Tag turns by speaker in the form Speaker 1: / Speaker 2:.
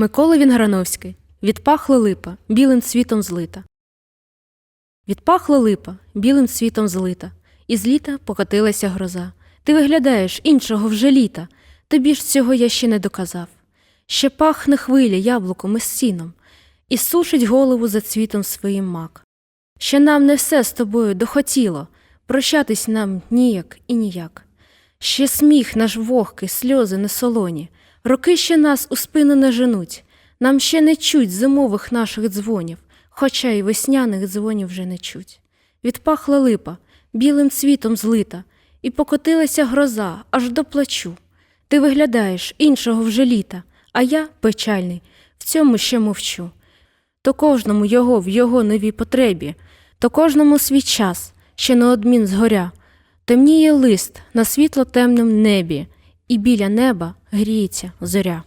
Speaker 1: Микола Вінграновський. Відпахла липа, білим цвітом злита. Відпахла липа, білим цвітом злита, і з літа покотилася гроза. Ти виглядаєш іншого вже літа, тобі ж цього я ще не доказав. Ще пахне хвиля яблуком і сіном, і сушить голову за цвітом своїм мак. Ще нам не все з тобою дохотіло, прощатись нам ніяк і ніяк. Ще сміх наш вогкий, сльози не солоні, роки ще нас у спину не женуть, нам ще не чуть зимових наших дзвонів, хоча й весняних дзвонів вже не чуть. Відпахла липа, білим цвітом злита, і покотилася гроза аж до плачу. Ти виглядаєш іншого вже літа, а я, печальний, в цьому ще мовчу. То кожному його в його новій потребі, то кожному свій час, ще неодмін згоря. Темніє лист на світло темним небі, і біля неба гріється зоря.